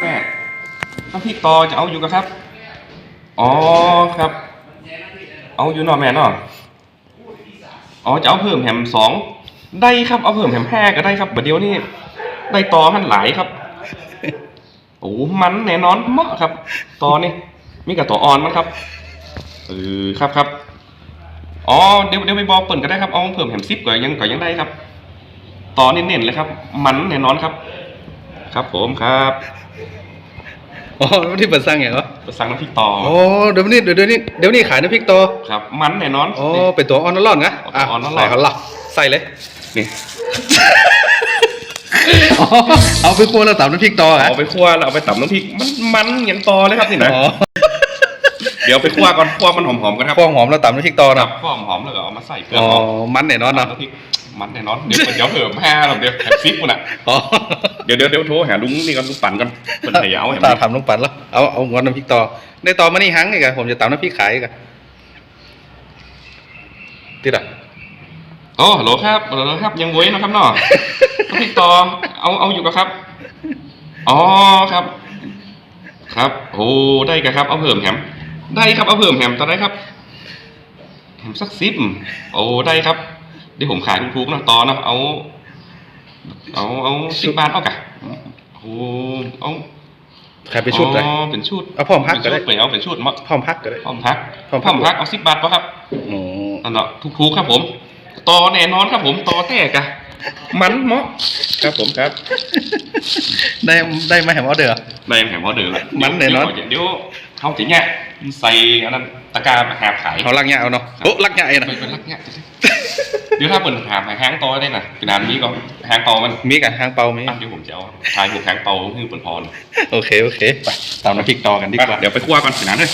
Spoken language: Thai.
แม่น้ำพริกต่อจะเอาอยู่กับครับ อ๋อครับ เอาอยู่นอแม่นออ๋อจะเอาเพิ่มแหมสองได้ครับเอาเพิ่มแหมห้าก็ได้ครับบัดเดียวนี่ได้ต่อหันหลายครับโอ้มันแน่นอนเหมาะครับต่อนี่มีกับต่ออ่อนมั้งครับเออครับครับอ๋อเดี๋ยวเดี๋ยวไปบอกเปิ่นก็ได้ครับเอาเพิ่มแหมซิปก็ยังก็ยังได้ครับต่อเน้นๆเลยครับ มันแน่นอนครับ ครับผมครับ อ๋อที่เปิดสร้างอย่างเหรอสั่งน้ำพริกต่ออ๋อเดี๋ยวนี้เดี๋ยวนี้เดี๋ยวนี้ขายน้ำพริกตัวครับ มันแน่นอน อ๋อเป็นตัวออนนอลอนนะอะออนนอลอน ใส่เขาละใส่เลยนี่อ๋อเอาไปคั่วแล้วตำน้ำพริกต่ออะเอาไปคั่วแล้วเอาไปตำน้ำพริกมันมันอย่างต่อเลยครับนี่นะอ๋อเดี๋ยวไปคั่วก่อนคั่วมันหอมๆกันครับคั่วหอมแล้วตำน้ำพริกต่อครันะบคั่วหอมๆแล้วก็เอามาใส่เกลืออ๋อหอมมันแน่นอนนะตำน้ำพริก มันแน่นอนเดี๋ยวเดี๋ยวเพิ่มห้าหรอกเดี๋ยวแถมซิปกูน่ะอ๋อเดี๋ยวเดี๋ยวเดี๋ยวโทรหาลุงนี่ก่อนลุงปั่นก่อนเป็นไงเอาเห็นไหตามทำลงปั่นแล้วเอาเอางอนน้ำพริกต่อในต่อมานี่หังอีกอะผมจะตำน้ำพริกขายอีกอะติดอะโอ้ฮัลโหลครับฮัลโหลครับยังเว้ยนะครับเนาะน้ำพริกต่อเอาเอาอยู่กับครับอ๋อครับ ครับโอ้ได้กันครับเอาเพิ่มแฮมได้ครับเอาเพิ่มแฮมต่อได้ครับแฮมสักซิปโอ้ได้ครับ เดี๋ยวผมขายถูกๆเนาะต่อเนาะเอา เอาเอาสิบบาทเอากะโอ้เอาขายไปชุดเลยอ๋อเป็นชุดเอาพร้อมพักก็ได้เป็นชุเอาเป็นชุดมาพร้อมพักก็ได้พร้อมพักพร้อมพักพักเอาสิบบาทป่ะครับโอ้อันเนาะถูกๆครับ ผมต่อแน่นอนครับ ผมต่อแตกอะมันเหมาะครับผมครับ ได้ได้มาแหมออเดอร์ได้แผงพอเดิมแล้วมันแน่นอนเดี๋ยวเดี๋ยวเขาจะเนี่ยใส่อันนั้นตะกร้ามาหาบขายเขาลักเงี้ยเอาเนาะโอ้ลักเงี้ยไอ้นะเป็นเป็นลักเนี่ย เดี๋ยวถ้าเปิดหาหาแห้งต่อได้นะเป็นอันนี้ก็แห้งต่อมันมีกันหางเปามีอะเดี๋ยวผมจะเอาทายผมแห้งต่อคือเปิดพรโอเคโอเคไปตำน้ำพริกต่อกันดีกว่า เดี๋ยวไปคั่วก่อนสินะเลย